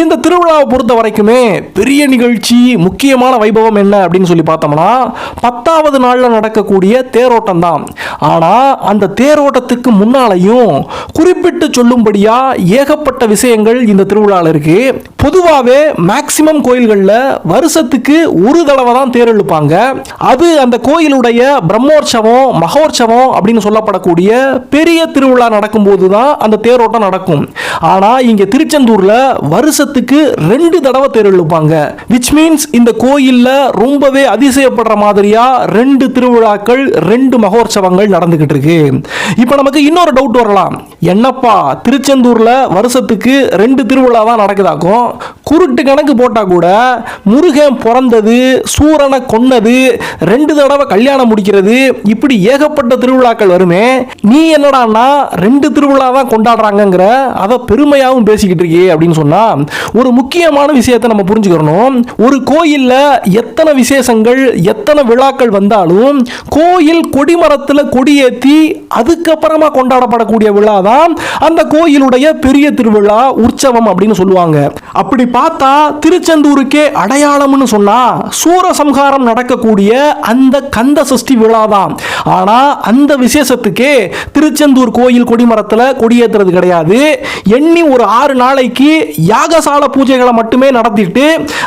இந்த திருவிழாவை பொறுத்த வரைக்குமே பெரிய நிகழ்ச்சி முக்கியமான வைபவம் என்ன அப்படின்னு சொல்லி பார்த்தோம்னா பத்தாவது நாளில் நடக்கக்கூடிய தேரோட்டம் தான் ஆனால் அந்த தேரோட்டத்துக்கு முன்னாலையும் குறிப்பிட்டு சொல்லும்படியா ஏகப்பட்ட விஷயங்கள் இந்த திருவிழாவில் இருக்கு. பொதுவாகவே மேக்சிமம் கோயில்களில் வருஷத்துக்கு ஒரு தடவை தான் தேர் இழுப்பாங்க. அது அந்த கோயிலுடைய பிரம்மோற்சவம் மகோற்சவம் அப்படின்னு சொல்லப்படக்கூடிய பெரிய திருவிழா நடக்கும்போது தான் அந்த தேரோட்டம் நடக்கும். ஆனால் இங்கே திருச்செந்தூரில் வருஷ வருஷத்துக்கு ரெண்டு தடவை தேர் இழுப்பாங்க விச் மீன்ஸ் இந்த கோயிலில் ரொம்பவே அதிசயப்படுற மாதிரியா ரெண்டு திருவிழாக்கள் ரெண்டு மகோற்சவங்கள் நடந்துகிட்டு இருக்கு. இப்போ நமக்கு இன்னொரு டவுட் வரலாம். என்னப்பா திருச்செந்தூரில் வருஷத்துக்கு ரெண்டு திருவிழா தான் நடக்குதாக்கும்? குருட்டு கணக்கு போட்டால் கூட முருகன் பிறந்தது சூரனை கொன்னது ரெண்டு தடவை கல்யாணம் முடிக்கிறது இப்படி ஏகப்பட்ட திருவிழாக்கள் வருமே. நீ என்னடான்னா ரெண்டு திருவிழா தான் கொண்டாடுறாங்கங்கிற அதை பெருமையாகவும் பேசிக்கிட்டு இருக்கே அப்படின்னு சொன்னால் ஒரு முக்கியமான விஷயத்தை நம்ம புரிஞ்சுக்கிறணும். ஒரு கோயிலில் எத்தனை விசேஷங்கள் எத்தனை விழாக்கள் வந்தாலும் கோயில் கொடிமரத்தில் கொடியேற்றி அதுக்கப்புறமா கொண்டாடப்படக்கூடிய விழா தான் அந்த கோயிலுடைய பெரிய திருவிழா உற்சவம் அப்படின்னு சொல்லுவாங்க. அப்படி பார்த்தா திருச்செந்தூருக்கே அடையாளம்னு சொன்னா சூரசம்ஹாரம் நடக்கக்கூடிய அந்த கந்த சஷ்டி விழா தான் ஆனா அந்த விசேஷத்துக்கே திருச்செந்தூர் கோயில் கொடிமரத்தில் கொடியேற்றுறது கிடையாது. எண்ணி ஒரு ஆறு நாளைக்கு யாகசால பூஜைகளை மட்டுமே நடத்திட்டு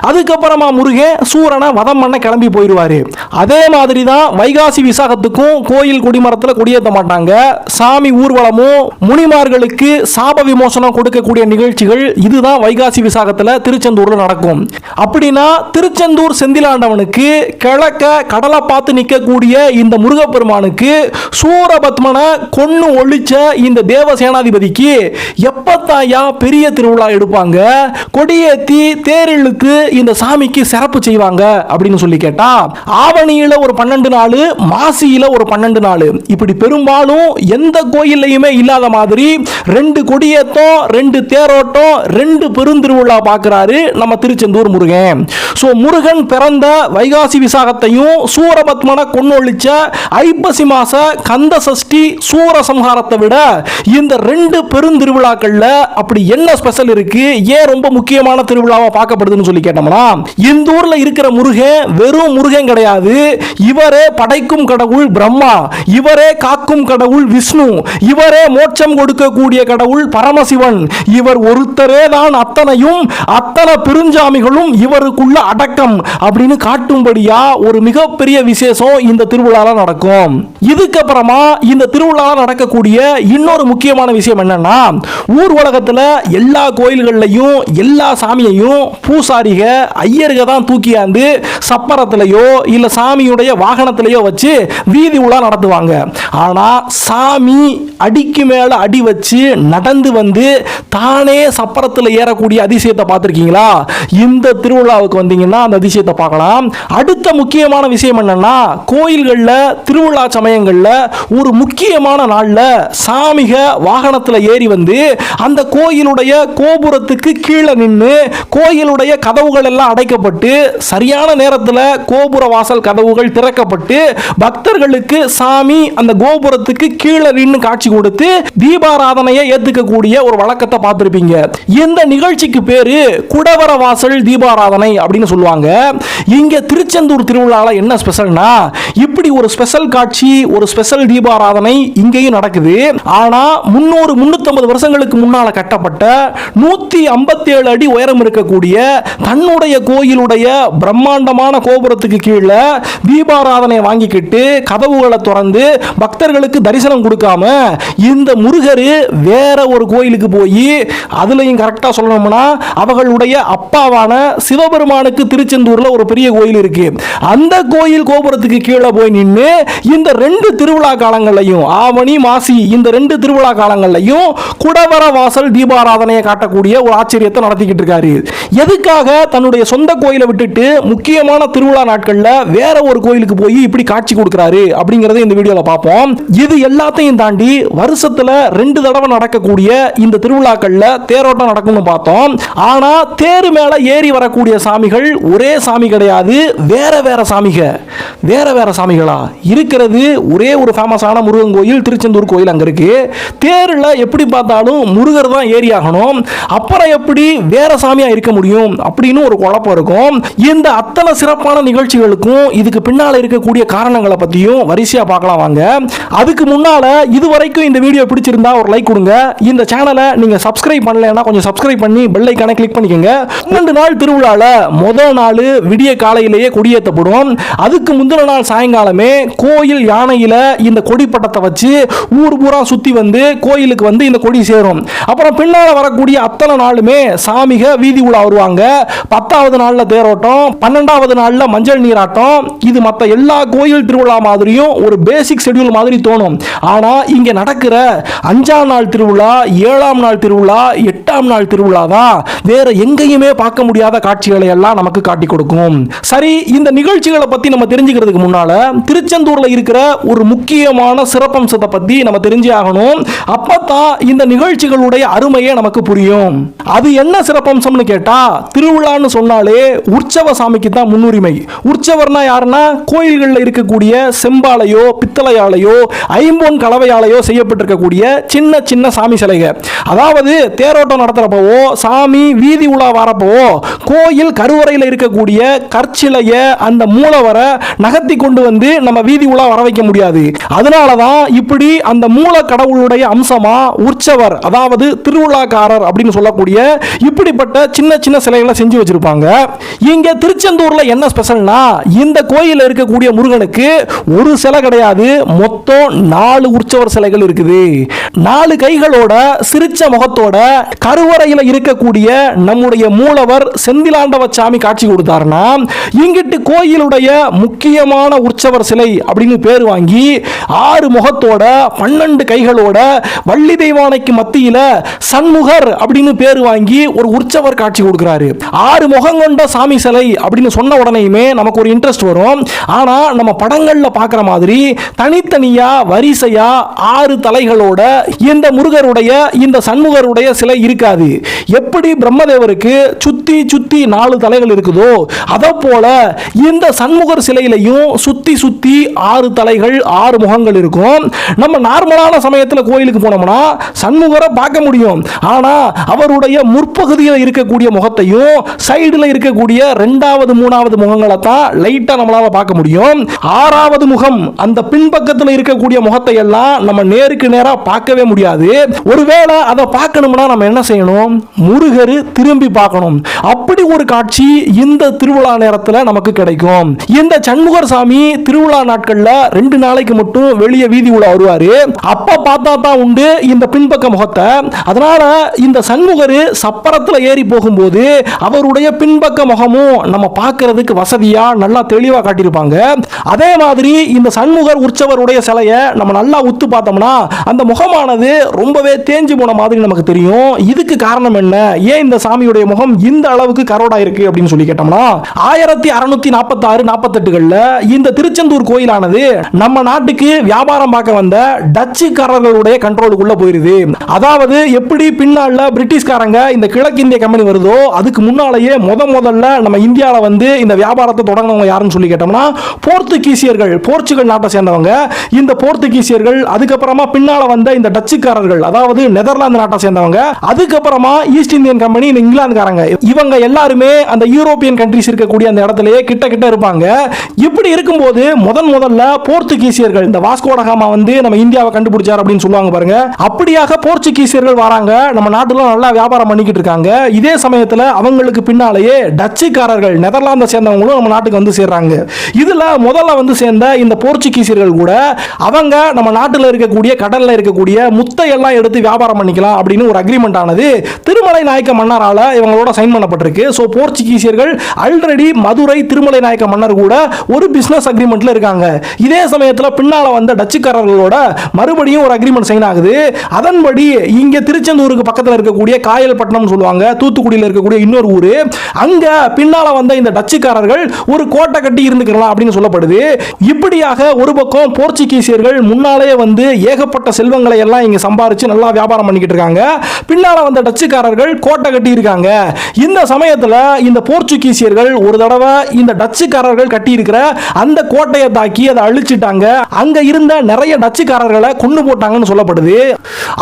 அதுக்கப்புறமா முருகன் சூரனை வதம் பண்ண கிளம்பி போயிடுவாரு. அதே மாதிரி தான் வைகாசி விசாகத்துக்கும் கோயில் கொடிமரத்தில் கொடியேற்ற மாட்டாங்க. சாமி ஊர்வலமும் முனிமார்களுக்கு சாப விமோசனம் கொடுக்கக்கூடிய நிகழ்ச்சிகள் இதுதான் வைகாசி விசாகத்தில் திருச்செந்தூரில் நடக்கும். அப்படின்னா திருச்செந்தூர் செந்திலாண்டவனுக்கு கிழக்க கடலை பார்த்து நிற்கக்கூடிய இந்த முருகப்பெருமானுக்கு சூரபத்மனை கொன்று ஒழிச்ச இந்த தேவ சேனாதிபதிக்கு எப்பத்தாயா பெரிய திருவிழா எடுப்பாங்க. கொடியேத்தி தேரிழுத்து இந்த சாமிக்கு சிறப்பு செய்வாங்க அப்படின்னு சொல்லி கேட்டா ஆவணியில ஒரு பன்னெண்டு நாள் மாசியில ஒரு பன்னெண்டு நாள். இப்படி பெரும்பாலும் எந்த கோயில்லையுமே இல்லாத மாதிரி ரெண்டு கொடியேத்தம் ரெண்டு தேரோட்டம் ரெண்டு பெருந்திருவிழா பார்க்க பார்க்கிறாரு நம்ம திருச்செந்தூர் முருகன். ஸோ முருகன் பிறந்த வைகாசி விசாகத்தையும் சூரபத்மனை கொன்னொழிச்ச ஐப்பசி மாச கந்த சஷ்டி சூரசம்ஹாரத்தை விட இந்த ரெண்டு பெருந்திருவிழாக்கள்ல அப்படி என்ன ஸ்பெஷல் இருக்கு? ஏன் ரொம்ப முக்கியமான திருவிழாவா பார்க்கப்படுதுன்னு சொல்லி கேட்டோம்னா இந்த ஊர்ல இருக்கிற முருகன் வெறும் முருகன் கிடையாது. இவரே படைக்கும் கடவுள் பிரம்மா. இவரே காக்கும் கடவுள் விஷ்ணு. இவரே மோட்சம் கொடுக்கக்கூடிய கடவுள் பரமசிவன். இவர் ஒருத்தரே தான் அத்தனையும் அத்தனை பெருஞ்சாமிகளும் இவருக்குள்ள அடக்கம் அப்படின்னு காட்டும்படியா ஒரு மிகப்பெரிய விசேஷம் இந்த திருவிழால நடக்கும். இதுக்கப்புறமா இந்த திருவிழால நடக்கக்கூடிய இன்னொரு முக்கியமான விஷயம் என்னன்னா ஊர் உலகத்துல எல்லா கோயில்கள்லையும் எல்லா சாமியையும் பூசாரிக ஐயருக தான் தூக்கியாந்து சப்பரத்திலையோ இல்ல சாமியுடைய வாகனத்திலையோ வச்சு வீதி உலா நடத்துவாங்க. ஆனா சாமி அடிக்கு மேல அடி வச்சு நடந்து வந்து தானே சப்பரத்தில் ஏறக்கூடிய அதிசயத்தை பார்த்து பார்த்துருக்கீங்களா? இந்த திருவிழாவுக்கு வந்தீங்கன்னா அந்த அதிசயத்தை பார்க்கலாம். அடுத்த முக்கியமான விஷயம் என்னன்னா கோயில்களில் திருவிழா சமயங்களில் ஒரு முக்கியமான நாளில் சாமிக வாகனத்தில் ஏறி வந்து அந்த கோயிலுடைய கோபுரத்துக்கு கீழே நின்று கோயிலுடைய கதவுகள் எல்லாம் அடைக்கப்பட்டு சரியான நேரத்தில் கோபுர வாசல் கதவுகள் திறக்கப்பட்டு பக்தர்களுக்கு சாமி அந்த கோபுரத்துக்கு கீழே நின்று காட்சி கொடுத்து தீபாராதனையை ஏற்றுக்கக்கூடிய ஒரு வழக்கத்தை பார்த்துருப்பீங்க. இந்த நிகழ்ச்சிக்கு பேரு குடவர வாசல் தீபாராதனை அப்படின்னு சொல்லுவாங்க. இங்க திருச்செந்தூர் திருவிழாவில் என்ன ஸ்பெஷல்னா இப்படி ஒரு ஸ்பெஷல் காட்சி ஒரு ஸ்பெஷல் தீபாராதனை இங்கேயும் நடக்குது. ஆனா முன்னூறு முன்னூத்தம்பது வருஷங்களுக்கு முன்னால கட்டப்பட்ட நூத்தி ஏழு அடி உயரம் இருக்கக்கூடிய தன்னுடைய கோயிலுடைய பிரம்மாண்டமான கோபுரத்துக்கு கீழே தீபாராதனை வாங்கிக்கிட்டு கதவுகளை திறந்து பக்தர்களுக்கு தரிசனம் கொடுக்காம இந்த முருகர் வேற ஒரு கோயிலுக்கு போய் அதுலயும் கரெக்டாக சொல்லணும்னா அவர்களுடைய அப்பாவான சிவபெருமானுக்கு திருச்செந்தூர்ல ஒரு பெரிய கோயில் இருக்கு. அந்த கோயில் கோபுரத்துக்கு கீழே போய் நின்று இந்த ரெண்டு திருவிழா காலங்களையும் ஆவணி மாசி இந்த ரெண்டு திருவிழா காலங்களையும் குடவர வாசல் தீபாராதனையை காட்டக்கூடிய ஒரு ஆச்சரியத்தை நடத்திக்கிட்டு இருக்காரு. எதுக்காக தன்னுடைய சொந்த கோயிலை விட்டுட்டு முக்கியமான திருவிழா நாட்கள்ல வேற ஒரு கோயிலுக்கு போய் இப்படி காட்சி கொடுக்குறாரு அப்படிங்கறத இந்த வீடியோல பார்ப்போம். இது எல்லாத்தையும் தாண்டி வருஷத்துல ரெண்டு தடவை நடக்கக்கூடிய இந்த திருவிழாக்கள்ல தேரோட்டம் நடக்கும்னு பார்த்தோம். ஆனா தேரு மேலே ஏறி வரக்கூடிய சாமிகள் ஒரே சாமி கிடையாது வேற வேற சாமிக வேற வேற சாமிகளா? இருக்கிறது ஒரே ஒரு ஃபேமஸான முருகன் கோயில் திருச்செந்தூர் கோயில் அங்கே இருக்கு. தேரில் எப்படி பார்த்தாலும் முருகர் தான் ஏறி ஆகணும். அப்புறம் எப்படி வேற சாமியாக இருக்க முடியும் அப்படின்னு ஒரு குழப்பம் இருக்கும். இந்த அத்தனை சிறப்பான நிகழ்ச்சிகளுக்கும் இதுக்கு பின்னால் இருக்கக்கூடிய காரணங்களை பற்றியும் வரிசையாக பார்க்கலாம் வாங்க. அதுக்கு முன்னால இதுவரைக்கும் இந்த வீடியோ பிடிச்சிருந்தா ஒரு லைக் கொடுங்க. இந்த சேனலை நீங்கள் சப்ஸ்கிரைப் பண்ணலைன்னா கொஞ்சம் சப்ஸ்கிரைப் பண்ணி பெல் ஐக்கானை கிளிக் பண்ணிக்கோங்க. ரெண்டு நாள் திருவிழால முதல் நாள் விடிய காலையிலேயே கொடியேற்றப்படும் அதுக்கு முந்தின நாள் சாயங்காலமே கோயில் யானையில இந்த கொடி பட்டத்தை வச்சு ஊர் பூரா சுத்தி வந்து கோயிலுக்கு வந்து இந்த கொடி சேரும். அப்புறம் பின்னால வரக்கூடிய அத்தனை நாளுமே சாமிக வீதி உலா வருவாங்க. பத்தாவது நாள்ல தேரோட்டம் பன்னெண்டாவது நாள்ல மஞ்சள் நீராட்டம். இது மற்ற எல்லா கோயில் திருவிழா மாதிரியும் ஒரு பேசிக் ஷெட்யூல் மாதிரி தோணும். ஆனா இங்க நடக்கிற அஞ்சாம் நாள் திருவிழா ஏழாம் நாள் திருவிழா எட்டாம் நாள் திருவிழா தான் வேற வேற எங்கேயுமே பார்க்க முடியாத காட்சிகளை எல்லாம் நமக்கு காட்டி கொடுக்கும். சரி இந்த நிகழ்ச்சிகளை பத்தி நம்ம தெரிஞ்சுக்கிறதுக்கு முன்னால திருச்செந்தூர்ல இருக்கிற ஒரு முக்கியமான சிறப்பம்சத்தை பத்தி நம்ம தெரிஞ்சே ஆகணும். அப்பதான் இந்த நிகழ்ச்சிகளுடைய அருமையே நமக்கு புரியும். அது என்ன சிறப்பம்சம்னு கேட்டா திருவிழான்னு சொன்னாலே உற்சவ சாமிக்கு தான் முன்னுரிமை. உற்சவர்னா யாருன்னா கோயில்களில் இருக்கக்கூடிய செம்பாலையோ பித்தளையாலையோ ஐம்பொன் கலவையாலையோ செய்யப்பட்டிருக்கக்கூடிய சின்ன சின்ன சாமி சிலைகள் அதாவது தேரோட்டம் நடத்துறப்பவோ சாமி வீதி உலா வரப்போ கோயில் கருவறையில் இருக்கக்கூடிய கற்சிலைய அந்த மூலவரை நகர்த்தி கொண்டு வந்து நம்ம வீதி உலா வர வைக்க முடியாது. அதனால தான் இப்படி அந்த மூல கடவுளுடைய அம்சமா உற்சவர் அதாவது திருவிழாக்காரர் அப்படின்னு சொல்லக்கூடிய இப்படிப்பட்ட சின்ன சின்ன சிலைகளை செஞ்சு வச்சிருப்பாங்க. இங்க திருச்செந்தூர்ல என்ன ஸ்பெஷல்னா இந்த கோயிலில் இருக்கக்கூடிய முருகனுக்கு ஒரு சிலை கிடையாது. மொத்தம் நாலு உற்சவர் சிலைகள் இருக்குது. நாலு கைகளோட சிரிச்ச முகத்தோட கருவறையில் இருக்கக்கூடிய நம்முடைய மூலவர் செந்திலாண்டவ சாமி காட்சி கொடுத்தாருன்னா இங்கிட்டு கோயிலுடைய முக்கியமான உற்சவர் சிலை அப்படின்னு பேர் வாங்கி ஆறு முகத்தோட பன்னெண்டு கைகளோட வள்ளி தெய்வானைக்கு மத்தியில சண்முகர் அப்படின்னு பேர் வாங்கி ஒரு உற்சவர் காட்சி கொடுக்குறாரு. ஆறு முகம் கொண்ட சாமி சிலை அப்படின்னு சொன்ன உடனேயுமே நமக்கு ஒரு இன்ட்ரெஸ்ட் வரும். ஆனா நம்ம படங்கள்ல பார்க்குற மாதிரி தனித்தனியா வரிசையா ஆறு தலைகளோட இந்த முருகருடைய இந்த சண்முகருடைய சிலை இருக்காது. எப்படி பிரம்மதேவருக்கு சுத்தி சுத்தி நாலு தலைகள் இருக்குதோ அதை போல இந்த சண்முகர் சிலையிலையும் சுத்தி சுத்தி ஆறு தலைகள் ஆறு முகங்கள் இருக்கும். நம்ம நார்மலான சமயத்தில் கோயிலுக்கு போனோம்னா சண்முகரை பார்க்க முடியும். ஆனா அவருடைய முற்பகுதியில் இருக்கக்கூடிய முகத்தையும் சைடில் இருக்கக்கூடிய ரெண்டாவது மூணாவது முகங்களை தான் லைட்டா நம்மளால பார்க்க முடியும். ஆறாவது முகம் அந்த பின்பக்கத்தில் இருக்கக்கூடிய முகத்தை எல்லாம் நம்ம நேருக்கு நேரா பார்க்கவே முடியாது. ஒருவேளை அதை பார்க்கணும்னா நம்ம என்ன செய்யணும்? முருகர் திரு விரும்பி பார்க்கணும். அப்படி ஒரு காட்சி இந்த திருவிழா நேரத்தில் நமக்கு கிடைக்கும். இந்த சண்முகர் சாமி திருவிழா நாட்களில் ரெண்டு நாளைக்கு மட்டும் வெளியே வீதி உலா வருவாரு. அப்ப பார்த்தா தான் உண்டு இந்த பின்பக்க முகத்தை. அதனால இந்த சண்முகர் சப்பரத்தில் ஏறி போகும்போது அவருடைய பின்பக்க முகமும் நம்ம பார்க்கறதுக்கு வசதியா நல்லா தெளிவா காட்டியிருப்பாங்க. அதே மாதிரி இந்த சண்முகர் உற்சவருடைய சிலையை நம்ம நல்லா உத்து பார்த்தோம்னா அந்த முகமானது ரொம்பவே தேஞ்சு போன மாதிரி நமக்கு தெரியும். இதுக்கு காரணம் என்ன? ஏன் இந்த சாமியுடைய முகம் இந்த அளவுக்கு கரோடா இருக்கு அப்படின்னு சொல்லி கேட்டோம்னா ஆயிரத்தி அறுநூத்தி நாற்பத்தி ஆறு நாற்பத்தெட்டுகள்ல இந்த திருச்செந்தூர் கோயிலானது நம்ம நாட்டுக்கு வியாபாரம் பார்க்க வந்த டச்சுக்காரர்களுடைய கண்ட்ரோலுக்குள்ள போயிருது. அதாவது எப்படி பின்னால பிரிட்டிஷ்காரங்க இந்த கிழக்கிந்திய கம்பெனி வருதோ அதுக்கு முன்னாலேயே முத முதல்ல நம்ம இந்தியாவில் வந்து இந்த வியாபாரத்தை தொடங்கினவங்க யாருன்னு சொல்லி கேட்டோம்னா போர்த்துகீசியர்கள் போர்ச்சுகல் நாட்டை சேர்ந்தவங்க. இந்த போர்த்துகீசியர்கள் அதுக்கப்புறமா பின்னால வந்த இந்த டச்சுக்காரர்கள் அதாவது நெதர்லாந்து நாட்டை சேர்ந்தவங்க. அதுக்கப்புறமா ஈஸ்ட் இந்தியன் கம்பெனி இங்கிலாந்துக்காரங்க. இவங்க எல்லாருமே அந்த யூரோப்பியன் கண்ட்ரிஸ் இருக்கக்கூடிய அந்த இடத்துலயே கிட்ட கிட்ட இருப்பாங்க. இப்படி இருக்கும்போது முதன் முதல்ல போர்த்துகீசியர்கள் இந்த வாஸ்கோடகாமா வந்து நம்ம இந்தியாவை கண்டுபிடிச்சார் அப்படின்னு சொல்லுவாங்க பாருங்க. அப்படியாக போர்ச்சுகீசியர்கள் வராங்க. நம்ம நாட்டுல நல்லா வியாபாரம் பண்ணிக்கிட்டு இருக்காங்க. இதே சமயத்தில் அவங்களுக்கு பின்னாலேயே டச்சுக்காரர்கள் நெதர்லாந்தை சேர்ந்தவங்களும் நம்ம நாட்டுக்கு வந்து சேர்றாங்க. இதில் முதல்ல வந்து சேர்ந்த இந்த போர்ச்சுகீசியர்கள் கூட அவங்க நம்ம நாட்டில் இருக்கக்கூடிய கடலில் இருக்கக்கூடிய முத்தையெல்லாம் எடுத்து வியாபாரம் பண்ணிக்கலாம் அப்படின்னு ஒரு அக்ரிமெண்ட் ஆனது திருமலை நாயக்க மன்னார் மன்னரால் இவங்களோட சைன் பண்ணப்பட்டிருக்கு. ஸோ போர்ச்சுகீசியர்கள் ஆல்ரெடி மதுரை திருமலை நாயக்க மன்னர் கூட ஒரு பிசினஸ் அக்ரிமெண்ட்ல இருக்காங்க. இதே சமயத்தில் பின்னால் வந்த டச்சுக்காரர்களோட மறுபடியும் ஒரு அக்ரிமெண்ட் சைன் ஆகுது. அதன்படி இங்க திருச்செந்தூருக்கு பக்கத்தில் இருக்கக்கூடிய காயல்பட்டினம் சொல்லுவாங்க தூத்துக்குடியில் இருக்கக்கூடிய இன்னொரு ஊர். அங்க பின்னால வந்த இந்த டச்சுக்காரர்கள் ஒரு கோட்டை கட்டி இருந்துக்கலாம் அப்படின்னு சொல்லப்படுது. இப்படியாக ஒரு பக்கம் போர்ச்சுகீசியர்கள் முன்னாலே வந்து ஏகப்பட்ட செல்வங்களை எல்லாம் இங்க சம்பாரிச்சு நல்லா வியாபாரம் பண்ணிக்கிட்டு இருக்காங்க. பின்னால வந்த டச்சுக்காரர்கள் கோட்டை கட்டி கட்டியிருக்காங்க. இந்த சமயத்தில் இந்த போர்ச்சுகீசியர்கள் ஒரு தடவை இந்த டச்சுக்காரர்கள் கட்டியிருக்கிற அந்த கோட்டையை தாக்கி அதை அழிச்சிட்டாங்க. அங்க இருந்த நிறைய டச்சுக்காரர்களை கொண்டு போட்டாங்கன்னு சொல்லப்படுது.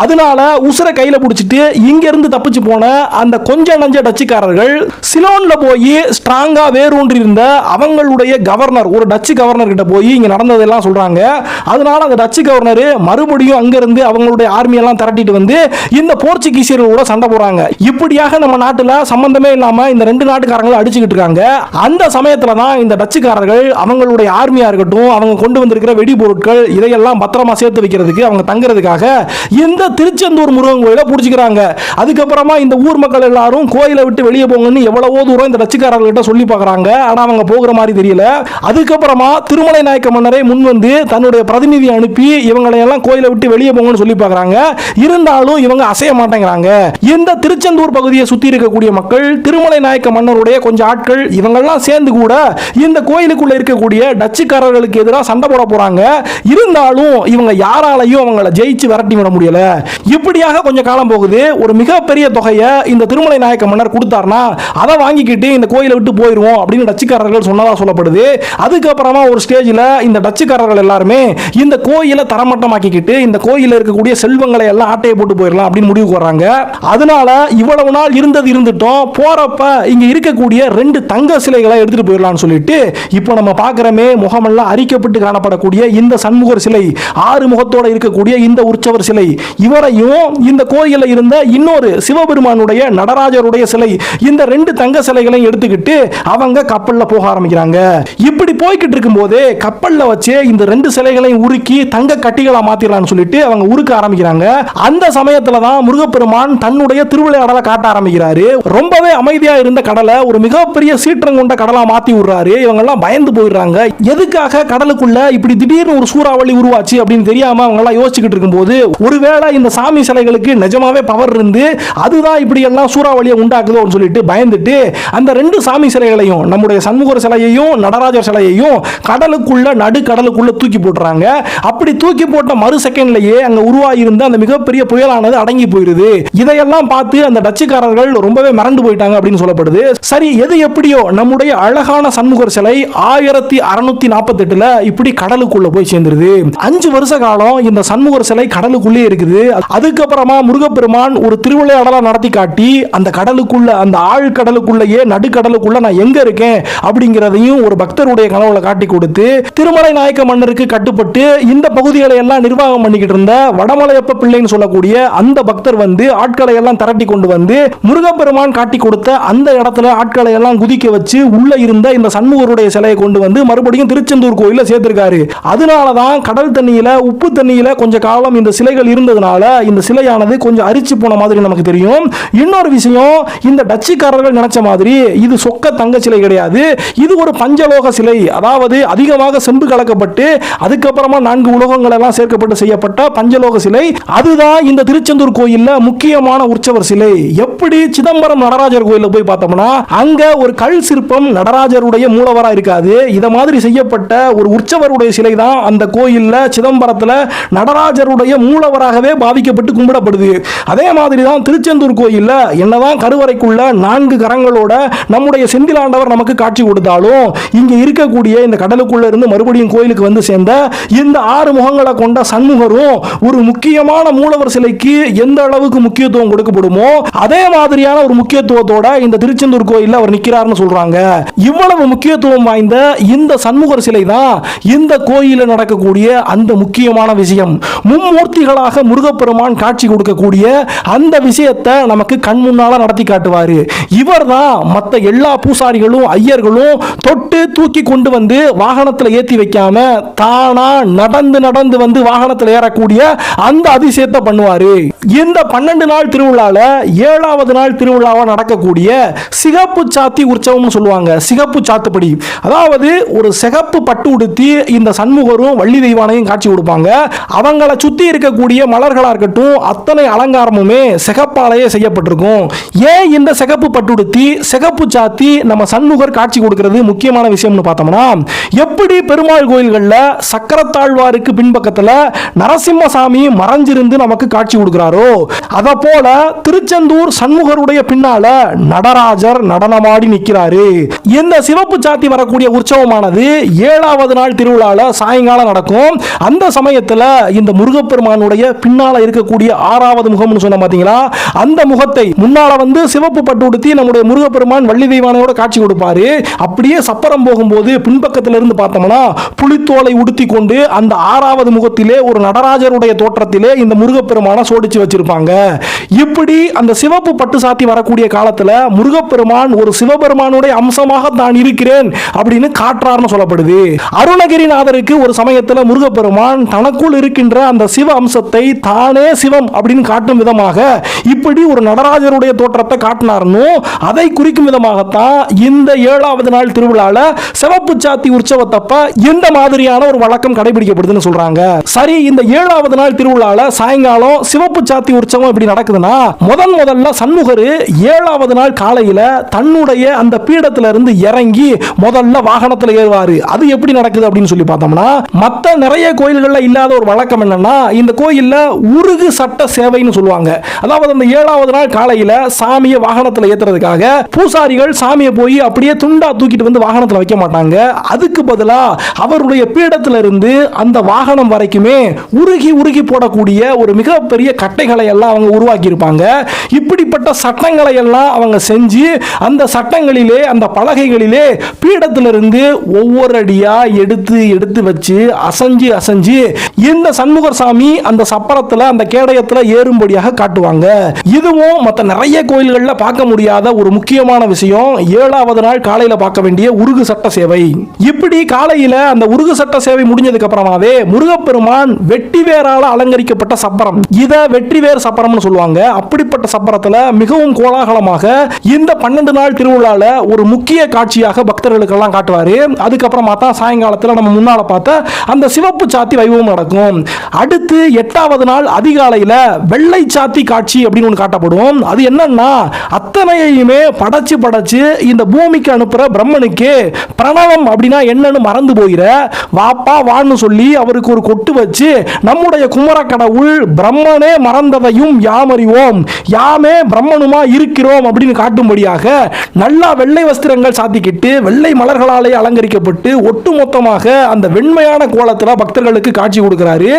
அதனால உசுரை கையில பிடிச்சிட்டு இங்க இருந்து தப்பிச்சு போன அந்த கொஞ்ச நஞ்ச டச்சுக்காரர்கள் சிலோன்ல போய் ஸ்ட்ராங்கா வேரூன்றி இருந்த அவங்களுடைய கவர்னர் ஒரு டச்சு கவர்னர் கிட்ட போய் இங்க நடந்ததெல்லாம் சொல்றாங்க. அதனால அந்த டச்சு கவர்னர் மறுபடியும் அங்க இருந்து அவங்களுடைய ஆர்மியெல்லாம் திரட்டிட்டு வந்து இந்த போர்ச்சுகீசியர்களோட சண்டை போறாங்க இப்படியாக நம்ம நாட்டில் சம்பந்தமே இல்லாம இந்த ரெண்டு நாட்டுக்காரங்களை அடிச்சுக்கிட்டு இருக்காங்க. அந்த சமயத்தில் தான் இந்த டச்சுக்காரர்கள் அவங்களுடைய ஆர்மியா இருக்கட்டும் அவங்க கொண்டு வந்திருக்கிற வெடி பொருட்கள் இதையெல்லாம் பத்திரமா சேர்த்து வைக்கிறதுக்கு அவங்க தங்குறதுக்காக இந்த திருச்செந்தூர் முருகன் கோயிலை பிடிச்சிக்கிறாங்க. அதுக்கப்புறமா இந்த ஊர் மக்கள் எல்லாரும் கோயிலை விட்டு வெளியே போங்கன்னு எவ்வளவோ தூரம் இந்த டச்சுக்காரர்கள்ட்ட சொல்லி பார்க்குறாங்க ஆனா அவங்க போகிற மாதிரி தெரியல. அதுக்கப்புறமா திருமலை நாயக்க மன்னரை முன் வந்து தன்னுடைய பிரதிநிதி அனுப்பி இவங்களை எல்லாம் கோயிலை விட்டு வெளியே போங்கன்னு சொல்லி பார்க்கறாங்க இருந்தாலும் இவங்க அசைய மாட்டேங்கிறாங்க. இந்த திருச்செந்தூர் பகுதியை சுற்றி இருக்கக்கூடிய மக்கள் திருமலை நாயக்க மன்னருடைய கொஞ்சம் ஆட்கள் இவங்கெல்லாம் சேர்ந்து கூட இந்த கோயிலுக்குள்ள இருக்கக்கூடிய டச்சுக்காரர்களுக்கு எதிராக சண்டை போட போறாங்க. இருந்தாலும் இவங்க யாராலையும் அவங்கள ஜெயிச்சு விரட்டி விட முடியல. இப்படியாக கொஞ்சம் காலம் போகுது. ஒரு மிகப்பெரிய தொகையை இந்த திருமலை நாயக்க மன்னர் கொடுத்தாருனா அதை வாங்கிக்கிட்டு இந்த கோயிலை விட்டு போயிடுவோம் அப்படின்னு டச்சுக்காரர்கள் சொன்னதா சொல்லப்படுது. அதுக்கப்புறமா ஒரு ஸ்டேஜில் இந்த டச்சுக்காரர்கள் எல்லாருமே இந்த கோயிலை தரமட்டமாக்கிக்கிட்டு இந்த கோயிலில் இருக்கக்கூடிய செல்வங்களை எல்லாம் ஆட்டையை போட்டு போயிடலாம் அப்படின்னு முடிவுக்கு வர்றாங்க. அதனால இவ்வளவு நாள் இருந்தது இருந்துட்டோம். போறப்ப இங்கே இருக்கக்கூடிய ரெண்டு தங்க சிலைகளை எடுத்துட்டு போயிடலாம்னு சொல்லிட்டு இப்போ நம்ம பார்க்குறமே முகமெல்லாம் அரிக்கப்பட்டு காணப்படக்கூடிய இந்த சண்முகர் சிலை ஆறு முகத்தோட இருக்கக்கூடிய இந்த உற்சவர் சிலை. இவரையும் இந்த கோயிலில் இருந்த இன்னொரு சிவபெருமானுடைய நடராஜருடைய சிலை இந்த ரெண்டு தங்க சிலைகளையும் எடுத்துக்கிட்டு அவங்க கப்பல்ல போக ஆரம்பிக்கிறாங்க. இப்படி போய்கிட்டு இருக்கும்போது கப்பல்ல வச்சு இந்த ரெண்டு சிலைகளையும் உருக்கி தங்க கட்டிகளா மாத்திரலாம்னு சொல்லிட்டு அவங்க உருக்க ஆரம்பிக்கிறாங்க. அந்த சமயத்தில் தான் முருகப்பெருமான் தன்னுடைய திருவிளையாடலை காட்ட ஆரம்பிக்கிறாரு ரொம்பவே அமைதியா இருந்த கடலை ஒரு மிகப்பெரிய சீற்றம் கொண்ட கடலா மாத்தி விடுறாரு. இவங்க எல்லாம் பயந்து போயிடுறாங்க. எதுக்காக கடலுக்குள்ள இப்படி திடீர்னு ஒரு சூறாவளி உருவாச்சு அப்படின்னு தெரியாம அவங்க எல்லாம் யோசிச்சுக்கிட்டு இருக்கும்போது ஒருவேளை இந்த சாமி சிலைகளுக்கு நிஜமாவே பவர் இருந்து அதுதான் இப்படி எல்லாம் சூறாவளியை உண்டாக்குதோன்னு சொல்லிட்டு பயந்துட்டு அந்த ரெண்டு சாமி சிலைகளையும் நம்முடைய சண்முகர் சிலையையும் நடராஜர் சிலையையும் கடலுக்குள்ள நடு கடலுக்குள்ள தூக்கி போட்டுறாங்க. அப்படி தூக்கி போட்ட மறு செகண்ட்லயே அங்க உருவாகியிருந்த அந்த மிகப்பெரிய புயலானது அடங்கி போயிருது. இதையெல்லாம் பார்த்து அந்த டச்சுக்காரர்கள் மக்கள் ரொம்பவே மறந்து போயிட்டாங்க அப்படின்னு சொல்லப்படுது. சரி எது எப்படியோ நம்முடைய அழகான சண்முகர் சிலை ஆயிரத்தி அறுநூத்தி நாற்பத்தி எட்டுல இப்படி கடலுக்குள்ள போய் சேர்ந்துருது. அஞ்சு வருஷ காலம் இந்த சண்முகர் சிலை கடலுக்குள்ளே இருக்குது. அதுக்கப்புறமா முருகப்பெருமான் ஒரு திருவிளையாடலா நடத்தி காட்டி அந்த கடலுக்குள்ள அந்த ஆழ் கடலுக்குள்ளேயே நடுக்கடலுக்குள்ள நான் எங்க இருக்கேன் அப்படிங்கிறதையும் ஒரு பக்தருடைய கனவுல காட்டி கொடுத்து திருமலை நாயக்க மன்னருக்கு கட்டுப்பட்டு இந்த பகுதிகளை எல்லாம் நிர்வாகம் பண்ணிக்கிட்டு இருந்த வடமலையப்ப பிள்ளைன்னு சொல்லக்கூடிய அந்த பக்தர் வந்து ஆட்களை எல்லாம் திரட்டி கொண்டு வந்து முருகப்பெருமான் காட்டி கொடுத்த அந்த இடத்துல ஆட்களை எல்லாம் குதிக்க வச்சு உள்ள இருந்த இந்த சண்முகருடைய சிலையை கொண்டு வந்து மறுபடியும் திருச்செந்தூர் கோயில சேர்த்திருக்காரு. அதனால தான் கடல் தண்ணியில உப்பு தண்ணியில கொஞ்ச காலம் இந்த சிலைகள் இருந்ததுனால இந்த சிலையானது கொஞ்சம் அரிச்சு போன மாதிரி நமக்கு தெரியும். இன்னொரு விஷயம் இந்த டச்சுக்காரர்கள் நினைச்ச மாதிரி இது சொக்க தங்க சிலை கிடையாது. இது ஒரு பஞ்சலோக சிலை. அதாவது அதிகமாக செம்பு கலக்கப்பட்டு அதுக்கப்புறமா நான்கு உலோகங்கள் எல்லாம் சேர்க்கப்பட்டு செய்யப்பட்ட பஞ்சலோக சிலை. அதுதான் இந்த திருச்செந்தூர் கோயில்ல முக்கியமான உற்சவர் சிலை. எப்படி சிதம்பரம் நடராஜர் கோயிலில் போய் பார்த்தோம்னா அங்க ஒரு கல் சிற்பம் நடராஜருடைய மூலவரா இருக்காது. இதை மாதிரி செய்யப்பட்ட ஒரு உற்சவருடைய சிலை தான் அந்த கோயில்ல சிதம்பரத்துல நடராஜருடைய மூலவராகவே பாவிக்கப்பட்டு கும்பிடப்படுது. அதே மாதிரி தான் திருச்செந்தூர் கோயில்ல என்னதான் கருவறைக்குள்ள நான்கு கரங்களோட நம்முடைய செந்திலாண்டவர் நமக்கு காட்சி கொடுத்தாலும் இங்க இருக்கக்கூடிய இந்த கடலுக்குள்ள இருந்து மறுபடியும் கோயிலுக்கு வந்து சேர்ந்த இந்த ஆறு முகங்களை கொண்ட சண்முகரும் ஒரு முக்கியமான மூலவர் சிலைக்கு எந்த அளவுக்கு முக்கியத்துவம் கொடுக்கப்படுமோ அதே மாதிரி மாதிரியான ஒரு முக்கியத்துவத்தோட இந்த திருச்செந்தூர் கோயிலில் அவர் நிக்கிறாருன்னு சொல்றாங்க. இவ்வளவு முக்கியத்துவம் வாய்ந்த இந்த சண்முகர் சிலை தான் இந்த கோயிலில் நடக்கக்கூடிய அந்த முக்கியமான விஷயம். மும்மூர்த்திகளாக முருகப்பெருமான் காட்சி கொடுக்கக்கூடிய அந்த விஷயத்தை நமக்கு கண் முன்னால நடத்தி காட்டுவார். இவர் தான் மற்ற எல்லா பூசாரிகளும் ஐயர்களும் தொட்டு தூக்கி கொண்டு வந்து வாகனத்தில் ஏற்றி வைக்காம தானா நடந்து நடந்து வந்து வாகனத்தில் ஏறக்கூடிய அந்த அதிசயத்தை பண்ணுவாரு. இந்த பன்னெண்டு நாள் திருவிழாவில் ஏழாவது நாள் திருவிழாவாக நடக்கக்கூடிய சிகப்பு சாத்தி உற்சவம்னு சொல்லுவாங்க. சிகப்பு சாத்துப்படி. அதாவது ஒரு சிகப்பு பட்டு உடுத்தி இந்த சண்முகரும் வள்ளி தெய்வானையும் காட்சி கொடுப்பாங்க. அவங்களை சுற்றி இருக்கக்கூடிய மலர்களாக இருக்கட்டும் அத்தனை அலங்காரமுமே சிகப்பாலேயே செய்யப்பட்டிருக்கும். ஏன் இந்த சிகப்பு பட்டுடுத்தி சிகப்பு சாத்தி நம்ம சண்முகர் காட்சி கொடுக்கிறது முக்கியமான விஷயம்னு பார்த்தோம்னா எப்படி பெருமாள் கோயில்களில் சக்கரத்தாழ்வாருக்கு பின்பக்கத்தில் நரசிம்மசாமி மறைஞ்சிருந்து நமக்கு காட்சி கொடுக்கிறாரோ அத போல திருச்செந்தூர் சண்முக சண்முகருடைய பின்னால நடராஜர் நடனமாடி நிற்கிறாரு. இந்த சிவப்பு சாத்தி வரக்கூடிய உற்சவமானது ஏழாவது நாள் திருவிழால சாயங்காலம் நடக்கும். அந்த சமயத்துல இந்த முருகப்பெருமானுடைய பின்னால இருக்கக்கூடிய ஆறாவது முகம்னு சொன்ன பாத்தீங்களா? அந்த முகத்தை முன்னால வந்து சிவப்பு பட்டு உடுத்தி நம்முடைய முருகப்பெருமான் வள்ளி தெய்வானையோட காட்சி கொடுப்பாரு. அப்படியே சப்பரம் போகும்போது பின்பக்கத்துல இருந்து பார்த்தோம்னா புலித்தோலை உடுத்தி கொண்டு அந்த ஆறாவது முகத்திலே ஒரு நடராஜருடைய தோற்றத்திலே இந்த முருகப்பெருமானை சோடிச்சு வச்சிருப்பாங்க. இப்படி அந்த சிவப்பு பட்டு சாத்தி வரக்கூடிய காலத்தில் முருகப்பெருமான் ஒரு சிவபெருமானுடைய அம்சமாக தான் இருக்கிறேன் அப்படின்னு காட்டுறார்னு சொல்லப்படுது. அருணகிரிநாதருக்கு ஒரு சமயத்தில் முருகப்பெருமான் தனக்குள் இருக்கின்ற அந்த சிவ அம்சத்தை தானே சிவம் அப்படின்னு காட்டும் விதமாக இப்படி ஒரு நடராஜருடைய தோற்றத்தை காட்டினார்னு அதை குறிக்கும் விதமாகத்தான் இந்த ஏழாவது நாள் திருவிழால சிவப்பு சாத்தி உற்சவத்தப்ப இந்த மாதிரியான ஒரு வழக்கம் கடைபிடிக்கப்படுதுன்னு சொல்றாங்க. சரி இந்த ஏழாவது நாள் திருவிழால சாயங்காலம் சிவப்பு சாத்தி உற்சவம் இப்படி நடக்குதுன்னா முதன் முதல்ல சண்முக சண்முகர் ஏழாவது நாள் காலையில தன்னுடைய அந்த பீடத்துல இருந்து இறங்கி முதல்ல வாகனத்துல ஏறுவாரு. அது எப்படி நடக்குது அப்படின்னு சொல்லி பார்த்தோம்னா மத்த நிறைய கோயில்கள்ல இல்லாத ஒரு வழக்கம் என்னன்னா இந்த கோயில்ல உருகு சட்ட சேவைன்னு சொல்லுவாங்க. அதாவது அந்த ஏழாவது நாள் காலையில சாமியை வாகனத்துல ஏத்துறதுக்காக பூசாரிகள் சாமியை போய் அப்படியே துண்டா தூக்கிட்டு வந்து வாகனத்துல வைக்க மாட்டாங்க. அதுக்கு பதிலா அவருடைய பீடத்துல இருந்து அந்த வாகனம் வரைக்குமே உருகி உருகி போடக்கூடிய ஒரு மிகப்பெரிய கட்டைகளை எல்லாம் அவங்க உருவாக்கி இருப்பாங்க இப்படிப்பட்ட சட்டங்களை எல்லாம் அவங்க செஞ்சு அந்த சட்டங்களிலே அந்த பலகைகளிலே பீடத்திலிருந்து ஒவ்வொரு அடியா எடுத்து எடுத்து வச்சு அசைஞ்சு அசைஞ்சு இந்த சண்முகர் சாமி அந்த சப்பரத்துல அந்த கேடயத்துல ஏறும்படியாக காட்டுவாங்க. இதுவும் மற்ற நிறைய கோயில்களில் பார்க்க முடியாத ஒரு முக்கியமான விஷயம். ஏழாவது நாள் காலையில பார்க்க வேண்டிய உருகு சட்ட சேவை. இப்படி காலையில் அந்த உருகு சட்ட சேவை முடிஞ்சதுக்கு அப்புறமாவே முருகப்பெருமான் வெட்டிவேரால் அலங்கரிக்கப்பட்ட சப்பரம். இதை வெற்றி வேர் சப்பரம்னு சொல்லுவாங்க. அப்படிப்பட்ட சப்பரத்தில் மிகவும் கோலாகலமாக இந்த பன்னெண்டு நாள் திருவிழால ஒரு முக்கிய காட்சியாக பக்தர்களுக்கெல்லாம் காட்டுவார். அதுக்கப்புறமா தான் சாயங்காலத்தில் நம்ம முன்னால் பார்த்த அந்த சிவப்பு சாத்தி வைபவம் நடக்கும். அடுத்து எட்டாவது நாள் அதிகாலையில் வெள்ளை சாத்தி காட்சி அப்படின்னு ஒன்று காட்டப்படும். அது என்னன்னா அத்தனையுமே படைச்சு படைச்சு இந்த பூமிக்கு அனுப்புகிற பிரம்மனுக்கு பிரணவம் அப்படின்னா என்னன்னு மறந்து போயிட வாப்பா வான்னு சொல்லி அவருக்கு ஒரு கொட்டு வச்சு நம்முடைய குமர கடவுள் பிரம்மனே மறந்ததையும் யாமறிவோம். யாமே பிரம்மனுமா இருக்கிறோம் அப்படின்னு காட்டும்படியாக நல்லா வெள்ளை வஸ்திரங்கள் சாத்திக்கிட்டு வெள்ளை மலர்களாலே அலங்கரிக்கப்பட்டு ஒட்டுமொத்தமாக அந்த வெண்மையான கோலத்தில் பக்தர்களுக்கு காட்சி கொடுக்கிறாரு.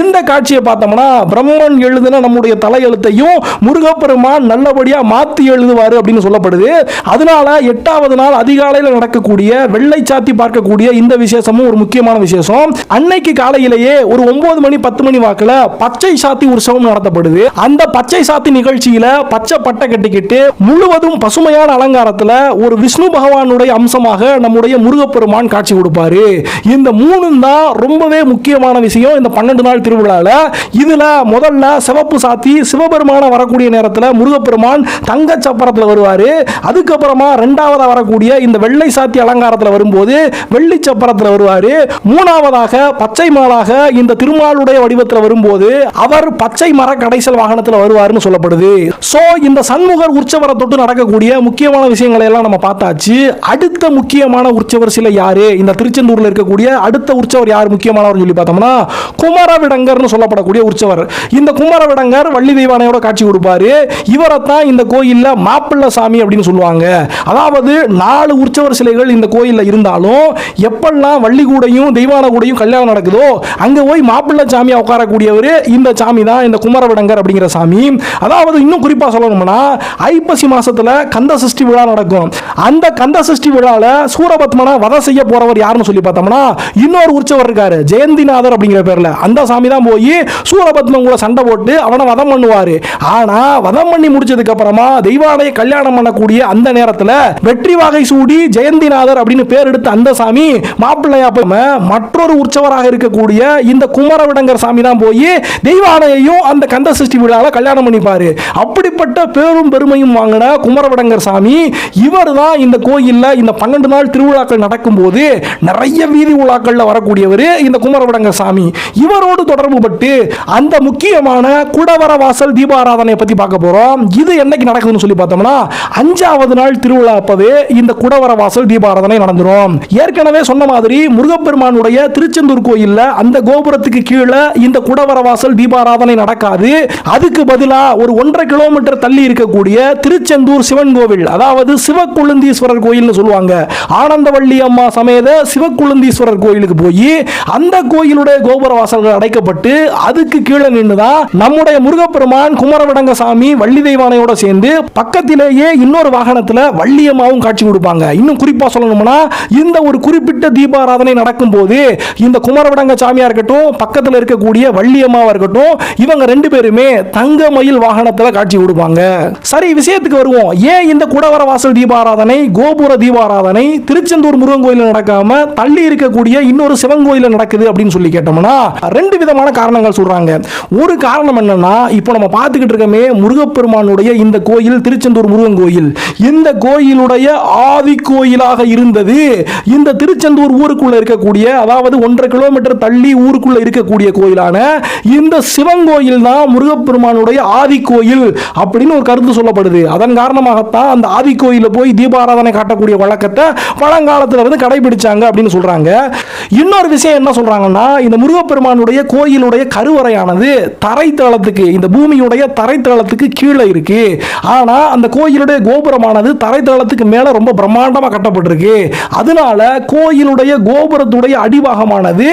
இந்த காட்சியை பார்த்தோம்னா பிரம்மன் எழுதுன நம்முடைய தலையெழுத்தையும் முருகப்பெருமான் நல்லபடியா மாத்தி எழுதுவாரு அப்படின்னு சொல்லப்படுது. அதனால எட்டாவது நாள் அதிகாலையில் நடக்கக்கூடிய வெள்ளை சாத்தி பார்க்கக்கூடிய இந்த விசேஷமும் ஒரு முக்கியமான விசேஷம். அன்னைக்கு காலையிலேயே ஒரு ஒன்பது மணி பத்து மணி வாக்குல பச்சை சாத்தி உற்சவம் நடத்தப்படுது. அந்த பச்சை சாத்தி நிகழ்ச்சியில பச்சை பட்டை கட்டிக்கிட்டு முழுவதும் பசுமையான அலங்காரத்துல ஒரு விஷ்ணு பகவானுடைய அம்சம் மூலமாக நம்முடைய முருகப்பெருமான் காட்சி கொடுப்பாரு. இந்த மூணும் தான் ரொம்பவே முக்கியமான விஷயம் இந்த பன்னெண்டு நாள் திருவிழால. இதுல முதல்ல சிவப்பு சாத்தி சிவபெருமான வரக்கூடிய நேரத்தில் முருகப்பெருமான் தங்க சப்பரத்தில் வருவார். அதுக்கப்புறமா ரெண்டாவதாக வரக்கூடிய இந்த வெள்ளை சாத்தி அலங்காரத்தில் வரும்போது வெள்ளி சப்பரத்தில் வருவார். மூணாவதாக பச்சை மாலாக இந்த திருமாலுடைய வடிவத்தில் வரும்போது அவர் பச்சை மர கடைசல் வாகனத்தில் வருவார்னு சொல்லப்படுது. ஸோ இந்த சண்முகர் உற்சவரை தொட்டு நடக்கக்கூடிய முக்கியமான விஷயங்களை எல்லாம் நம்ம பார்த்தாச்சு. அடுத்த முக்கியமான உற்சவர் சில யாரு? இந்த திருச்செந்தூர்ல இருக்கக்கூடிய அடுத்த உற்சவர் யார் முக்கியமானவர் சொல்லி பார்த்தோம்னா குமரவிடங்கர்னு சொல்லப்படக்கூடிய உற்சவர். இந்த குமரவிடங்கர் வள்ளி தெய்வானையோட காட்சி கொடுப்பாரு. இவரைத்தான் இந்த கோயிலில் மாப்பிள்ளை சாமி அப்படின்னு சொல்லுவாங்க. அதாவது நாலு உற்சவர் சிலைகள் இந்த கோயில்ல இருந்தாலும் எப்பெல்லாம் வள்ளி கூடையும் தெய்வான கூடையும் கல்யாணம் நடக்குதோ அங்க போய் மாப்பிள்ளை சாமியா உட்காரக்கூடியவர் இந்த சாமி தான் இந்த குமரவிடங்கர் அப்படிங்கிற சாமி. அதாவது இன்னும் குறிப்பா சொல்லணும்னா ஐப்பசி மாசத்துல கந்த சஷ்டி விழா நடக்கும். அந்த கந்த சஷ்டி விழா விழால சூரபத்மனை வதம் செய்ய போறவர் யாருன்னு சொல்லி பார்த்தோம்னா இன்னொரு உற்சவர் இருக்காரு ஜெயந்திநாதர் அப்படிங்கிற பேர்ல. அந்த சாமி தான் போய் சூரபத்மன் கூட சண்டை போட்டு அவனை வதம் பண்ணுவாரு. ஆனா வதம் பண்ணி முடிச்சதுக்கு அப்புறமா தெய்வாலய கல்யாணம் பண்ணக்கூடிய அந்த நேரத்தில் வெற்றி வாகை சூடி ஜெயந்திநாதர் அப்படின்னு பேர் எடுத்த அந்த சாமி மாப்பிள்ளையா போய் மற்றொரு உற்சவராக இருக்கக்கூடிய இந்த குமரவிடங்கர் சாமி தான் போய் தெய்வானையையும் அந்த கந்த சஷ்டி விழாவில் கல்யாணம் பண்ணிப்பாரு. அப்படிப்பட்ட பேரும் பெருமையும் வாங்கின குமரவிடங்கர் சாமி இவர் தான் இந்த கோயில்ல இந்த பன்னெண்டு நாள் திருவிழாக்கள் நடக்கும்போது நிறைய வீதி உலாக்களில் வரக்கூடியவர் இந்த குமரவடங்க சாமி. இவரோடு தொடர்பு பட்டு அந்த முக்கியமான குடவர வாசல் தீபாராதனை தீபாராதனையை பற்றி பார்க்க போகிறோம் இது என்னைக்கு நடக்குதுன்னு சொல்லி பார்த்தோம்னா அஞ்சாவது நாள் திருவிழா அப்பவே இந்த குடவர வாசல் தீபாராதனை நடந்துரும். ஏற்கனவே சொன்ன மாதிரி முருகப்பெருமானுடைய திருச்செந்தூர் கோயிலில் அந்த கோபுரத்துக்கு கீழே இந்த குடவர வாசல் தீபாராதனை நடக்காது. அதுக்கு பதிலாக ஒரு ஒன்றரை கிலோமீட்டர் தள்ளி இருக்கக்கூடிய திருச்செந்தூர் சிவன் கோவில் அதாவது சிவக்குழுந்தீஸ்வரர் கோயில்னு சொல்லுவாங்க. ஆனந்தவள்ளி அம்மா சமேத சிவக்குழுந்தீஸ்வரர் கோயிலுக்கு போய் அந்த கோயிலுடைய கோபுர வாசல்கள் அடைக்கப்பட்டு அதுக்கு கீழே நின்றுதான் நம்முடைய முருகப்பெருமான் குமரவிடங்க சாமி வள்ளி தெய்வானையோட சேர்ந்து பக்கத்திலேயே இன்னொரு வாகனத்தில் வள்ளியம்மாவும் காட்சி கொடுப்பாங்க. இன்னும் குறிப்பாக சொல்லணும்னா இந்த ஒரு குறிப்பிட்ட தீபாராதனை நடக்கும் போது இந்த குமரவிடங்க சாமியா இருக்கட்டும் பக்கத்துல இருக்கக்கூடிய வள்ளியம்மாவா இருக்கட்டும் இவங்க ரெண்டு பேருமே தங்க மயில் வாகனத்துல காட்சி கொடுப்பாங்க. சரி விஷயத்துக்கு வருவோம். ஏன் இந்த குடவர வாசல் தீபாராதனை கோபுர தீபாராதனை திருச்செந்தூர் முருகன் கோயிலில் நடக்காம தள்ளி இருக்கக்கூடிய இன்னொரு சிவன் கோயிலில் நடக்குது அப்படின்னு சொல்லி கேட்டோம்னா ரெண்டு விதமான காரணங்கள் சொல்றாங்க. ஒரு காரணம் என்னன்னா இப்போ நம்ம பார்த்துக்கிட்டு இருக்கமே முருகப்பெருமானுடைய இந்த கோயில் திருச்செந்தூர் முருகன் கோயில். இந்த கோயிலுடைய ஆதி கோயிலாக இருந்தது. இந்த திருச்செந்தூர் ஊருக்குள்ள இருக்கக்கூடிய அதாவது ஒன்றரை கிலோமீட்டர் தள்ளி ஊருக்குள்ள இருக்கக்கூடிய கோயிலான இந்த சிவன் கோயில் தான் முருகப்பெருமானுடைய ஆதி கோயில் அப்படின்னு ஒரு கருத்து சொல்லப்படுது. அதன் காரணமாகத்தான் அந்த ஆதி கோயிலில் போய் தீபாராதனை காட்டக்கூடிய வழக்கத்தை பழங்காலத்துல வந்து கடைபிடிச்சாங்க அப்படின்னு சொல்றாங்க. இன்னொரு விஷயம் என்ன சொல்றாங்கன்னா இந்த முருகப்பெருமானுடைய கோயிலுடைய கருவறையானது தரைத்தளத்துக்கு இந்த பூமியுடைய தரைத்தளத்துக்கு கீழே இருக்கு. ஆனால் அந்த கோயிலுடைய கோபுரமானது தரைத்தளத்துக்கு மேல ரொம்ப பிரம்மாண்டமாக கட்டப்பட்டிருக்கு. அதனால கோயிலுடைய கோபுரத்துடைய அடிபாகமானது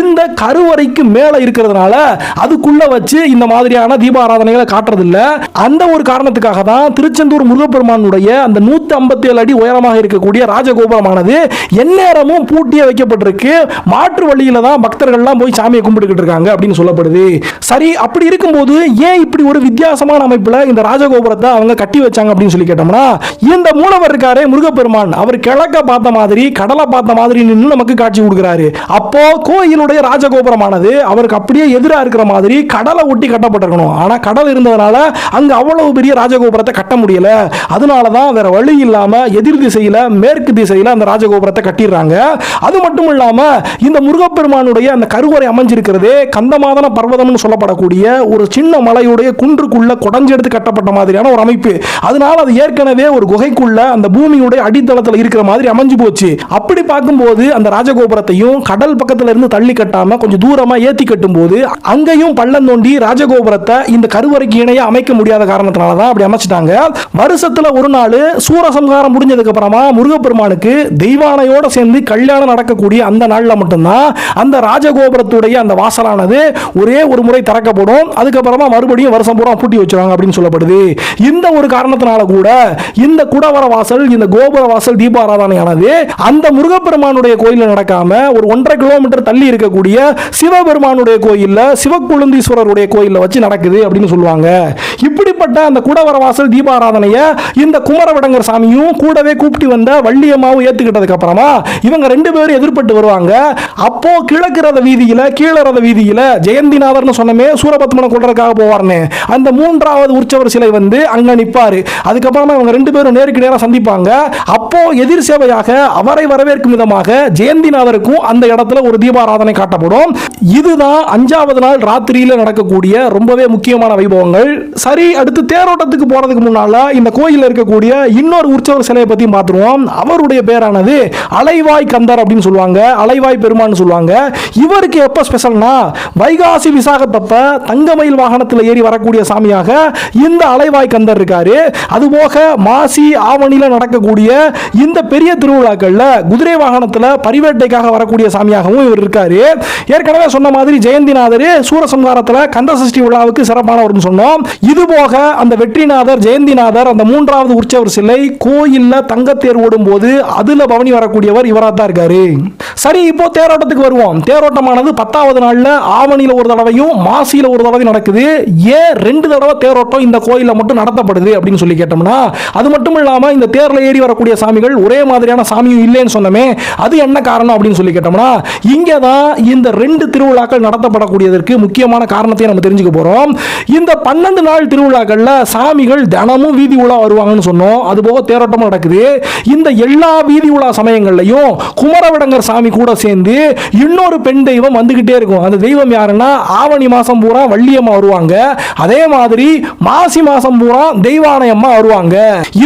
இந்த கருவறைக்கு மேல இருக்கிறதுனால அதுக்குள்ள வச்சு இந்த மாதிரியான தீபாராதனைகளை காட்டுறது இல்ல அந்த ஒரு காரணத்துக்காக தான் திருச்செந்தூர் முருகப்பெருமானுடைய அந்த நூத்தி ஐம்பத்தி ஏழு அடி உயரமாக இருக்கக்கூடிய ராஜகோபுரமானது எந்நேரமும் பூட்டியே வைக்கப்பட்டிருக்கு. மாற்று வழியில தான் பக்தர்கள்லாம் போய் சாமியை கும்பிட்டுக்கிட்டு இருக்காங்க அப்படின்னு சொல்லப்படுது. சரி அப்படி இருக்கும்போது ஏன் இப்படி ஒரு வித்தியாசமான அமைப்புல இந்த ராஜகோபுரத்தை அவங்க கட்டி வச்சாங்க அப்படின்னு சொல்லி கேட்டோம்னா இந்த மூலவர் இருக்காரே முருகப்பெருமான். அவர் கிழக்க பார்த்த மாதிரி கடலை பார்த்த மாதிரி நின்று நமக்கு காட்சி கொடுக்குறாரு. அப்போ கோயிலுடைய ராஜகோபுரமானது அவருக்கு அப்படியே எதிராக இருக்கிற மாதிரி கடலை ஒட்டி கட்டப்பட்டிருக்கணும். ஆனால் கடல் இருந்ததுனால அங்க அவ்வளவு பெரிய ராஜகோபுரத்தை கட்ட முடியல. அதனால தான் வேற வழி இல்லாம எதிர் திசையில மேற்கு திசையில் அந்த ராஜகோபுரத்தை கட்டிடுறாங்க. அது மட்டும் இல்லாமல் இந்த முருகப்பெருமானுடைய அந்த கருவறை அமைஞ்சிருக்கிறதே கந்தமாதன பர்வதம்னு சொல்லப்படக்கூடிய ஒரு சின்ன மலையுடைய குன்றுக்குள்ள குடஞ்செடுத்து கட்டப்பட்ட மாதிரியான ஒரு அமைப்பு. அதனால அது ஏற்கனவே ஒரு குகைக்குள்ள அந்த பூமியுடைய அடித்தளத்தில் இருக்கிற மாதிரி அமைஞ்சு போச்சு. அப்படி பார்க்கும்போது அந்த ராஜகோபுரத்தையும் கடல் பக்கத்துல இருந்து தள்ளி கட்டாம கொஞ்சம் தூரமா ஏத்தி கட்டும் போது அங்கேயும் பள்ளம் தோண்டி ராஜகோபுரத்தை இந்த கருவறைக்கு இணைய அமைக்க முடியாத காரணத்தினால தான் அப்படி அமைச்சிட்டாங்க. வருஷத்துல ஒரு நாள் சூரசம்ஹாரம் முடிஞ்சதுக்கு அப்புறமா முருக முருகப்பெருமானுக்கு தெய்வானையோடு சேர்ந்து கல்யாணம் நடக்கக்கூடிய அந்த நாளில் மட்டும்தான் அந்த ராஜகோபுரத்துடைய அந்த வாசலானது ஒரே ஒரு முறை திறக்கப்படும். அதுக்கப்புறமா மறுபடியும் வருஷம் பூரா பூட்டி வச்சிருவாங்க அப்படின்னு சொல்லப்படுது. இந்த ஒரு காரணத்தினால கூட இந்த குடவர வாசல் இந்த கோபுர வாசல் தீபாராதனையானது அந்த முருகப்பெருமானுடைய கோயிலில் நடக்காம ஒரு ஒன்றரை கிலோமீட்டர் தள்ளி இருக்கக்கூடிய சிவபெருமானுடைய கோயிலில் சிவக்குழுந்தீஸ்வரருடைய கோயிலில் வச்சு நடக்குது அப்படின்னு சொல்லுவாங்க. இப்படிப்பட்ட அந்த குடவர வாசல் தீபாராதனையை இந்த குமரவிடங்கர் சாமியும் கூடவே கூப்பிட்டு வந்த வள்ளியம்மாவும் ஏற்றுக்கிட்டதுக்கு அப்புறமா இவங்க ரெண்டு பேரும் எதிர்பட்டு வருவாங்க. அப்போ கிழக்கு ரத வீதியில் கீழ ரத வீதியில ஜெயந்திநாதர்னு சொன்னமே சூரபத்மனை கொள்றதுக்காக போவார்னு. அந்த மூன்றாவது உற்சவர் சிலை வந்து அங்கே நிற்பார் அதுக்கப்புறமா இவங்க ரெண்டு பேரும் நேருக்கு நேராக சந்திப்பாங்க. அப்போ எதிர் சேவையாக அவரை வரவேற்கும் விதமாக ஜெயந்திநாதருக்கும் அந்த இடத்துல ஒரு தீபாராதனை காட்டப்படும். இதுதான் அஞ்சாவது நாள் ராத்திரியில் நடக்கக்கூடிய ரொம்பவே முக்கியமான வைபவங்கள். சரி அடுத்து தேரோட்டத்துக்கு போகிறதுக்கு முன்னால் இந்த கோயிலில் இருக்கக்கூடிய இன்னொரு உற்சவர் சிலையை பற்றி பார்த்துருவோம். அவருடைய பேரானது அலைவாய் கந்தர் அப்படின்னு சொல்லுவாங்க அலைவாய் பெருமான்னு சொல்லுவாங்க. இவருக்கு எப்போ ஸ்பெஷல்னா வைகாசி விசாகத்தப்ப தங்கமயில் வாகனத்தில் ஏறி வரக்கூடிய சாமியாக இந்த அலைவாய் கந்தர் இருக்காரு. அதுபோக மாசி ஆவணியில் நடக்கக்கூடிய இந்த பெரிய திருவிழாக்களில் குதிரை வாகனத்தில் பரிவேட்டைக்காக வரக்கூடிய சாமியாகவும் இவர் இருக்காரு. ஏற்கனவே சொன்ன மாதிரி ஜெயந்திநாதர் சூரசம்ஹாரத்துல கந்த சஷ்டி விழாவுக்கு சிறப்பானவர்னு சொன்னோம். இது போக அந்த வெற்றிநாதர் ஜெயந்திநாதர் அந்த மூன்றாவது உற்சவர் சிலை கோயிலில் தங்கத்தேர் ஓடும் போது அதுல பவனி வரக்கூடியவர் இவராக தான் இருக்காரு. சரி இப்போ தேரோட்டத்துக்கு வருவோம். தேரோட்டமானது பத்தாவது நாள்ல ஆவணியில ஒரு தடவையும் மாசியில ஒரு தடவையும் நடக்குது. ஏன் ரெண்டு தடவை தேரோட்டம் இந்த கோயிலில் மட்டும் நடத்தப்படுது அப்படின்னு சொல்லி கேட்டோம்னா அது மட்டும் இல்லாம இந்த தேர்ல ஏறி வரக்கூடிய சாமிகள் ஒரே மாதிரியான சாமியும் இல்லைன்னு சொன்னமே அது என்ன காரணம் அப்படின்னு சொல்லி கேட்டோம்னா இங்கே தான் இந்த ரெண்டு திருவிழாக்கள் நடத்தப்படக்கூடியதற்கு முக்கியமான காரணத்தை நம்ம தெரிஞ்சுக்க போறோம். இந்த பன்னெண்டு நாள் திருவிழாக்கள்ல சாமிகள் தினமும் வீதி உலா வருவாங்கன்னு சொன்னோம். அது போக தேரோட்டமும் நடக்குது. இந்த எல்லா வீதி உலா சமயங்கள்லையும் குமரவிடங்கர் சாமி கூட சேர்ந்து இன்னொரு பெண் தெய்வம் வந்துகிட்டே இருக்கும். அந்த தெய்வம் யாருன்னா ஆவணி மாசம் பூரா வள்ளியம்மா வருவாங்க. அதே மாதிரி மாசி மாசம் பூரா தெய்வானையம்மா வருவாங்க.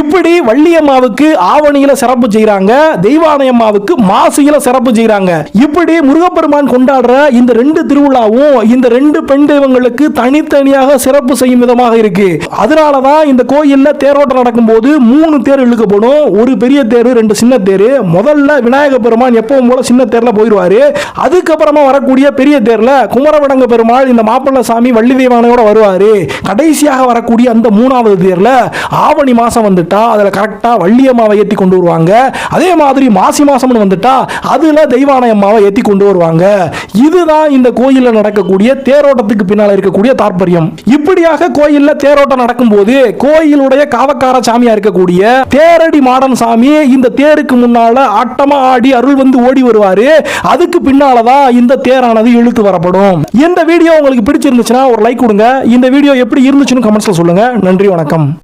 இப்படி வள்ளியம்மாவுக்கு ஆவணியில சிறப்பு செய்கிறாங்க தெய்வானையம்மாவுக்கு மாசியில சிறப்பு செய்கிறாங்க இப்படி முருகப்பெருமான் கொண்டாடுற இந்த ரெண்டு திருவிழாவும் இந்த ரெண்டு பெண் தெய்வங்களுக்கு தனித்தனியாக சிறப்பு செய்யும் விதமாக இருக்கு. அதனாலதான் இந்த கோயில்ல தேரோட்டம் நடக்கும்போது மூணு தேர் இழுக்கப்படும். ஒரு பெரிய தேர் ரெண்டு சின்ன தேர். முதல்ல விநாயக பெருமான் எப்பவும் போல சின்ன தேர்ல போயிடுவாரு அதுக்கப்புறமா வரக்கூடிய பெரிய தேர்ல குமரவடங்க பெருமாள் இந்த மாப்பிள்ள சாமி வள்ளி தெய்வானையோட வருவாரு. கடைசியாக வரக்கூடிய அந்த மூணாவது தேர்ல ஆவணி மாசம் வந்துட்டா அதுல கரெக்டா வள்ளியம்மாவை ஏத்தி கொண்டு வருவாங்க. அதே மாதிரி மாசி மாசம்னு வந்துட்டா அதுல தெய்வானை அம்மாவை ஏத்தி கொண்டு வருவாங்க. இதுதான் இந்த கோயில்ல நடக்கக்கூடிய தேரோட்டத்துக்கு பின்னால இருக்கக்கூடிய தாற்பயம். இப்படியாக கோயில்ல தேரோட்டம் நடக்கும்போது கோயிலுடைய காவக்கார சாமியா இருக்கக்கூடிய தேரடி மாடன் சாமி இந்த தேருக்கு முன்னால ஆட்டமா ஆடி அருள் வந்து ஓடி வருவாரு. அதுக்கு பின்னாலதான் இந்த தேரானது இழுத்து வரப்படும். இந்த வீடியோ உங்களுக்கு பிடிச்சிருந்துச்சுன்னா ஒரு லைக் கொடுங்க. இந்த வீடியோ எப்படி இருந்துச்சுன்னு கமெண்ட்ஸ்ல சொல்லுங்க. நன்றி வணக்கம்.